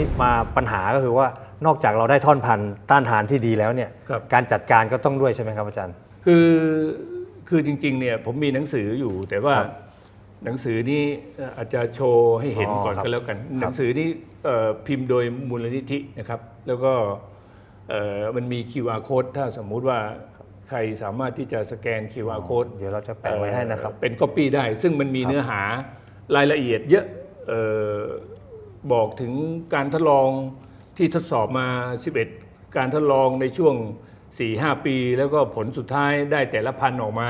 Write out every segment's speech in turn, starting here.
ที่มาปัญหาก็คือว่านอกจากเราได้ท่อนพันธุ์ต้านทานที่ดีแล้วเนี่ยครับ การจัดการก็ต้องด้วยใช่ไหมครับอาจารย์ คือคือจริงๆเนี่ยผมมีหนังสืออยู่แต่ว่าครับหนังสือนี้เอ่ออาจจะโชว์ให้เห็นอ๋อก่อนครับก็แล้วกันครับหนังสือนี้เอ่อพิมพ์โดยมูลนิธินะครับ แล้วก็เอ่อมันมี QR code ถ้าสมมุติว่าใครสามารถที่จะสแกน QR code เดี๋ยวเราจะแปะไว้ให้นะครับ เอ่อเป็นก๊อปปี้ได้ ซึ่งมันมีเนื้อหารายละเอียดเยอะเออ บอกถึงการทดลองที่ทดสอบมา 11 การทดลองในช่วง 4-5 ปี แล้วก็ผลสุดท้ายได้แต่ละพันธุ์ออกมา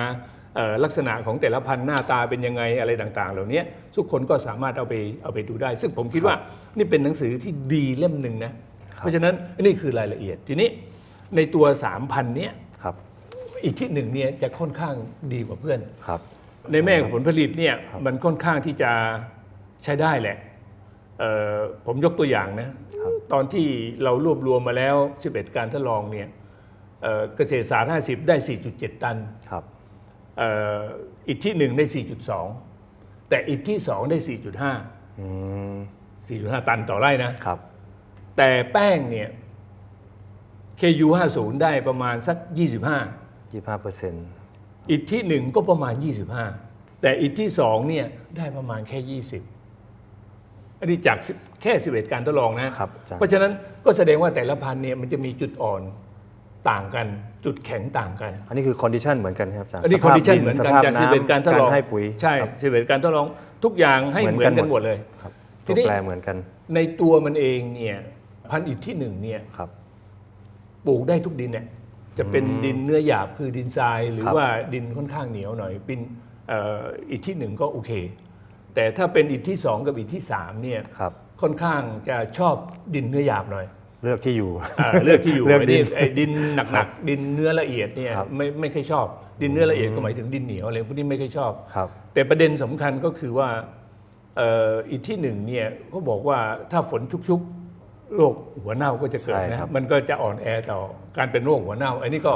เอ่อลักษณะของแต่ละพันธุ์หน้าตาเป็นยังไงอะไรต่างๆ เหล่านี้ทุกคนก็สามารถเอาไปเอาไปดูได้ ซึ่งผมคิดว่านี่เป็นหนังสือที่ดีเล่มหนึ่งนะเพราะฉะนั้นนี่คือรายละเอียดทีนี้ในตัว 3,000เนี้ยครับอีกที่หนึ่งเนี่ยจะค่อนข้างดีกว่าเพื่อนครับในแม่ของผลผลิตเนี่ยมันค่อนข้างที่จะใช้ได้แหละเอ่อ ผมยกตัวอย่างนะตอนที่เรารวบรวมมาแล้ว 11 การทดลองเนี่ยเอ่อเกษตรศาสตร์ 50 ได้ 4.7 ตันครับเอ่ออีกที่หนึ่งได้ 4.2 แต่อีกที่สองได้ 4.5อืม4.5 ตันต่อไร่นะครับ แต่แป้งเนี่ย KU 50 ได้ประมาณสัก 25ยี่ห้าเปอร์เซ็นต์อิฐที่หนึ่งก็ประมาณ 25 แต่อิฐที่สองเนี่ยได้ประมาณแค่ 20 อันนี้จาก10แค่ 11 การทดลองนะ ครับอาจารย์ เพราะฉะนั้นก็แสดงว่าแต่ละพันธุ์เนี่ยมันจะมีจุดอ่อนต่างกัน จุดแข็งต่างกัน อันนี้คือคอนดิชันเหมือนกันครับอาจารย์อันนี้สคอนภาพดิชันดิเหมือนกันสภาพจากน้ำ11การทดลองให้ปุ๋ยใช่ครับ11การทดลองทุกอย่างให้เหมือนกันหมดเลย ครับทีตัวนี้ แปรเหมือนกันในตัวมันเองเนี่ยพันธุ์อิฐที่หนึ่งเนี่ยครับ ปลูกได้ทุกดินเนี่ยจะเป็นดินเนื้อหยาบคือดินทราย หรือครับ ว่าดินค่อนข้างเหนียวหน่อยเป็นเอ่ออิฐที่หนึ่งก็โอเค แต่ถ้าเป็นอิฐที่สองกับอิฐที่สามเนี่ยครับ ค่อนข้างจะชอบดินเนื้อหยาบหน่อยเลือกที่อยู่ อ่าเลือกที่อยู่เลือกไอ้ดินี่นไอ้ดินหนักๆดินเนื้อละเอียดเนี่ยครับ ไม่ไม่ค่อยชอบ ดินเนื้อละเอียดก็หมายถึงดินเหนียวอะไรพวกนี้ไม่ค่อยชอบ ครับ แต่ประเด็นสำคัญก็คือว่าเอ่ออีกที่หนึ่งเนี่ยเขาบอกว่าถ้าฝนชุกๆโรคหัวเน่าก็จะเกิดใช่นะ ครับมันก็จะอ่อนแอต่อการเป็นโรคหัวเน่า อันนี้ก็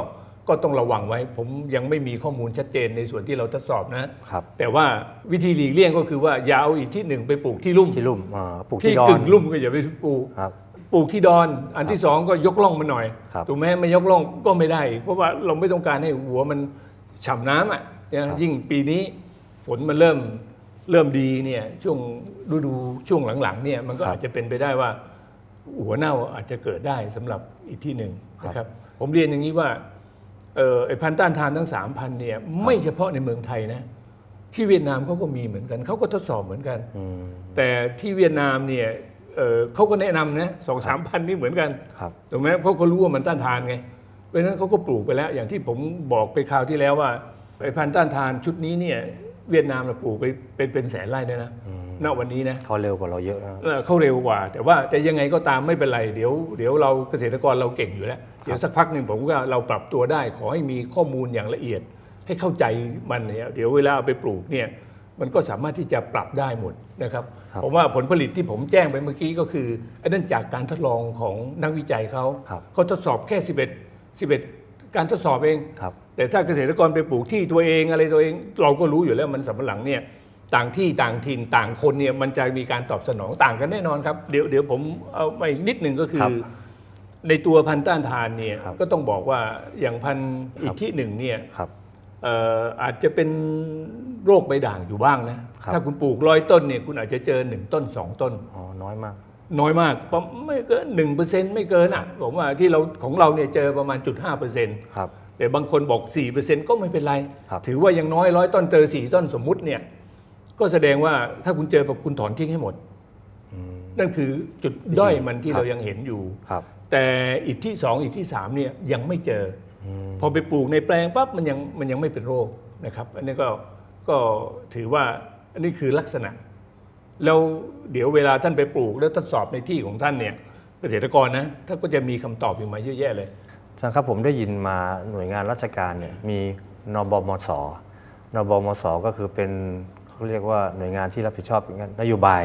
ก็ต้องระวังไว้ ผมยังไม่มีข้อมูลชัดเจนในส่วนที่เราทดสอบนะ ครับ แต่ว่าวิธีหลีกเลี่ยงก็คือว่าอย่าเอาอีกที่หนึ่งไปปลูกที่ลุ่ม ที่ลุ่มอ่าปลูกที่ที่ดอนกึ่งลุ่มก็อย่าไปปลูก ครับ ปลูกที่ดอน อันที่สองก็ยกล่องมันหน่อย ครับถูกไหมไม่ยกล่องก็ไม่ได้อีกเพราะว่าเราไม่ต้องการให้หัวมันฉ่ำน้ำอะนะยิ่งปีนี้ฝนมันเริ่มเริ่มดีเนี่ยช่วงฤดูช่วงหลังๆเนี่ยมันก็ครับอาจจะเป็นไปได้ว่า หัวเน่าอาจจะเกิดได้สำหรับอีกที่หนึ่งครับนะครับ ผมเรียนอย่างนี้ว่า เอ่อไอ้พันธุ์ต้านทานทั้งสามพันเนี่ยไม่เฉพาะในเมืองไทยนะ ที่เวียดนามเขาก็มีเหมือนกัน เขาก็ทดสอบเหมือนกันอืมแต่ที่เวียดนามเนี่ยเอ่อเขาก็แนะนำนะสองสามพันนี่เหมือนกันครับถูกไหมเพราะเขารู้ว่ามันต้านทานไงเพราะฉะนั้นเขาก็ปลูกไปแล้ว อย่างที่ผมบอกไปคราวที่แล้วว่าไอ้พันธุ์ต้านทานชุดนี้เนี่ยเวียดนามเราปลูกไปเป็นเป็นแสนไร่ด้วยนะณวันนี้นะเขาเร็วกว่าเราเยอะนะเออเขาเร็วกว่า แต่ว่าแต่ยังไงก็ตามไม่เป็นไร เดี๋ยวเดี๋ยวเราเกษตรกรเราเก่งอยู่แล้ว เดี๋ยวสักพักหนึ่งผมว่าเราปรับตัวได้ ขอให้มีข้อมูลอย่างละเอียด ให้เข้าใจมันเนี่ยเดี๋ยวเวลาเอาไปปลูกเนี่ยมันก็สามารถที่จะปรับได้หมดนะครับครับผมว่าผลผลิตที่ผมแจ้งไปเมื่อกี้ก็คืออันนั้นจากการทดลองของนักวิจัยเขาครับเขาทดสอบแค่ 11 11 การทดสอบเองครับแต่ถ้าเกษตรกรไปปลูกที่ตัวเองอะไรตัวเองเราก็รู้อยู่แล้วมันสำปะหลังเนี่ยต่างที่ต่างถิ่นต่างคนเนี่ยมันจะมีการตอบสนองต่างกันแน่นอนครับ เดี๋ยวเดี๋ยวผมเอาไปอีกนิดหนึ่งก็คืครัอบ ในตัวพันธุ์ต้านทานเนี่ยครับก็ต้องบอกว่าอย่างพันธุ์อีกที่หนึ่งเนี่ยครับ เอ่ออาจจะเป็นโรคใบด่างอยู่บ้างนะครับ ถ้าคุณปลูกร้อยต้นเนี่ยคุณอาจจะเจอหนึ่งต้นสองต้น อ๋อน้อยมาก น้อยมากประมาณไม่เกินหนึ่งเปอร์เซ็นต์ไม่เกินอะผมว่าที่เราของเราเนี่ยเจอประมาณจุดห้าเปอร์เซ็นต์ครับ แต่บางคนบอก4%ก็ไม่เป็นไร ครับ ถือว่ายังน้อยร้อยต้นเจอ4ต้นสมมุติเนี่ยก็แสดงว่าถ้าคุณเจอแบบคุณถอนทิ้งให้หมดอืม นั่นคือจุดด้อยมันที่ครับเรายังเห็นอยู่ครับแต่อีกที่2อีกที่3เนี่ยยังไม่เจออืมพอไปปลูกในแปลงปั๊บมันยังมันยังไม่เป็นโรคนะครับ อันนี้ก็ก็ถือว่าอันนี้คือลักษณะ แล้วเดี๋ยวเวลาท่านไปปลูกแล้วทดสอบในที่ของท่านเนี่ยเกษตรกรนะท่านก็จะมีคำตอบอยู่มาเยอะแยะเลยอาจารย์ครับผมได้ยินมาหน่วยงานราชการเนี่ยมีนบมสนบมสก็คือเป็นเขาเรียกว่าหน่วยงานที่รับผิดชอบนโยบาย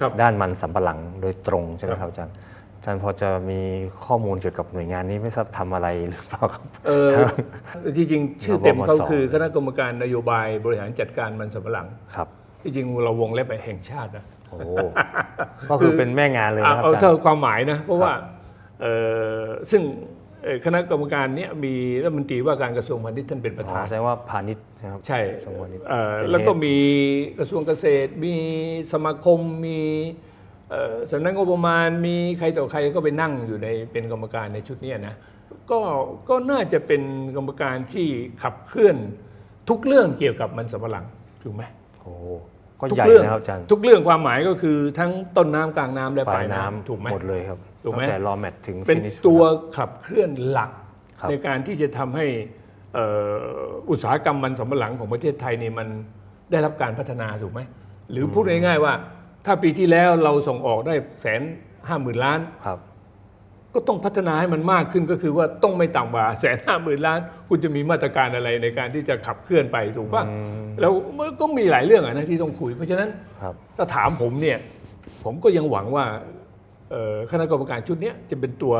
ครับ ด้านมันสำปะหลังโดยตรงใช่ไหมคครัรับบอาจารย์อาจารย์พอจะมีข้อมูลเกี่ยวกับหน่วยงานนี้ไม่ทราบทำอะไรหรือเปล่าครับ เออที่จริงชื่อเต็มเขานบมสคือคณะกรรมการนโยบายบริหารจัดการมันสำปะหลังครับที่จริงเราวงเล็บไปแห่งชาตินะโอ้ก็คือเป็นแม่งานเลยเอานะครับเอาอาจารเท่าย์ความหมายนะ เพราะว่าเอ่อซึ่งเอ่อ คณะกรรมการเนี้ยมีรัฐมนตรีว่าการกระทรวงพาณิชย์ท่านเป็นประอ๋อธาน แสดงว่าพาณิชย์นะครับใช่กระทรวงพาณิชย์เอ่อเป็นแล้วก็เหตุมีกระทรวงเกษตร มีสมาคม มีเอ่อสำนักงบประมาณ มีใครต่อใครก็ไปนั่งอยู่ในเป็นกรรมการในชุดเนี้ยนะ ก็ก็น่าจะเป็นกรรมการที่ขับเคลื่อนทุกเรื่องเกี่ยวกับมันสำปะหลังถูกไหม โอ้ก็ทุกใหญ่เรื่องนะครับอาจารย์ทุกเรื่องความหมายก็คือทั้งต้นน้ำกลางน้ำและปปลาลายยน้ำน้ำถูกไหมหมดเลยครับถูกไหมตั้งแต่รอแมทถึงเป็น finish ตัวขับเคลื่อนหลักครับในการที่จะทำให้เอ่ออุตสาหกรรมมันสำปะหลังของประเทศไทยนี่มันได้รับการพัฒนาถูกไหมหรือพูดง่ายๆว่า ถ้าปีที่แล้วเราส่งออกได้แสนห้าหมื่นล้านครับก็ต้องพัฒนาให้มันมากขึ้นก็คือว่าต้องไม่ต่ำกว่าแสนห้าหมื่นล้าน คุณจะมีมาตรการอะไรในการที่จะขับเคลื่อนไปถูกป่ะอืมแล้วมันก็มีหลายเรื่องอะนะที่ต้องคุย เพราะฉะนั้นครับถ้าถามผมเนี่ย ผมก็ยังหวังว่าเอ่อ คณะกรรมการชุดเนี้ยจะเป็นตัว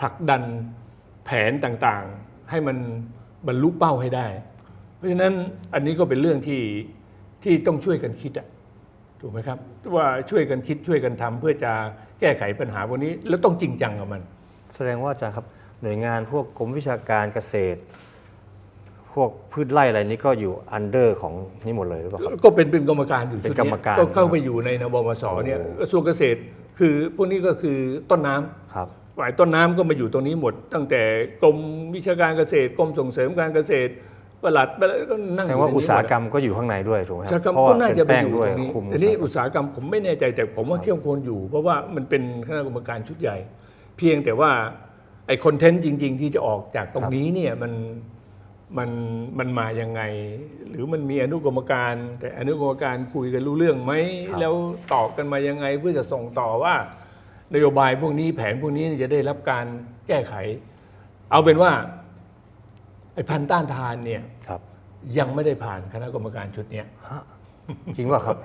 ผลักดันแผนต่างๆ ให้มันบรรลุเป้าให้ได้ เพราะฉะนั้นอันนี้ก็เป็นเรื่องที่ที่ต้องช่วยกันคิดอะถูกไหมครับว่าช่วยกันคิดช่วยกันทำเพื่อจะแก้ไขปัญหาพวกนี้ แล้วต้องจริงจังกับมัน แสดงว่าอาจารย์ครับหน่วยงานพวกกรมวิชาการเกษตร พวกพืชไร่อะไรนี้ก็อยู่อันเดอร์ของนี่หมดเลยหรือเปล่าครับก็เป็นเป็นกรรมการอยู่เป็นชุดกรรเนี้มยการก็เข้าไปอยู่ในนบมสเนี่ยโอ้กระทรวงเกษตร คือพวกนี้ก็คือต้นน้ำครับฝ่ายต้นน้ำก็มาอยู่ตรงนี้หมด ตั้งแต่กรมวิชาการเกษตรกรมส่งเสริมการเกษตรปลัดอะไรก็นั่งแสอดยู่งว่าในนี้อุตสาหกรหมดรมก็อยู่ข้างในด้วยถูกไหมอุตคสารัหกรรมเพราะก็ว่าน่าเป็จะนไปแป้งอยู่ด้วตยรงนี้คุมแต่นี่อุตสาหกรรมผมไม่แน่ใจแต่ผมว่าเข้มข้นอยู่ เพราะว่ามันเป็นคณะกรรมการชุดใหญ่ เพียงแต่ว่าไอ้คอนเทนต์จริง ๆ ที่จะออกจากตรงนี้เนี่ยมัน มันมันมายังไง หรือมันมีอนุกรรมการ แต่อนุกรรมการคุยกันรู้เรื่องไหมแล้วตอบกันมายังไง เพื่อจะส่งต่อว่านโยบายพวกนี้แผนพวกนี้จะได้รับการแก้ไข เอาเป็นว่าไอ้พันธุ์ต้านทานเนี่ยครับยังไม่ได้ผ่านคณะกรรมการชุดเนี้ยฮะจริงว่าครับ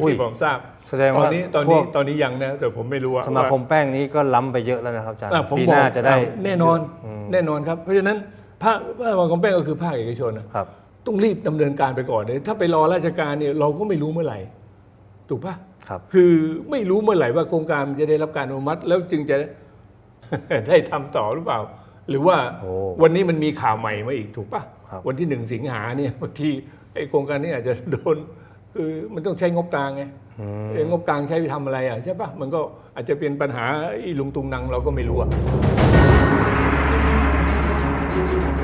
อุ้ยที่ผมทราบ แสดงตอนว่านี้ตอนพวนี้กตอนนี้ยังนะแต่ผมไม่รู้ว่าสมาคมแป้งนี้ก็ล้ำไปเยอะแล้วนะครับอาจารย์อะผมปีบหอกน้าจะได้แน่นอนมแน่นอนครับ เพราะฉะนั้น ภาคภาคสมาคมแป้งก็คือภาคเอกชนนะครับ ต้องรีบดำเนินการไปก่อนเลยถ้าไปรอราชการเนี่ยเราก็ไม่รู้เมื่อไหร่ ถูกปะครับ คือไม่รู้เมื่อไหร่ว่าโครงการมันจะได้รับการอนุมัติ แล้วจึงจะ ได้ทำต่อหรือเปล่า หรือว่าโอ้วันนี้มันมีข่าวใหม่มาอีกถูกปะครับ วันที่หนึ่งสิงหาเนี่ยบางทีไอ้โครงการนี้อาจจะโดนคือมันต้องใช้งบกลางไงอืมเอ้งบกลางใช้ไปทำอะไรอะใช่ปะมันก็อาจจะเป็นปัญหาอีลุงตุงนังเราก็ไม่รู้อะ Thank you.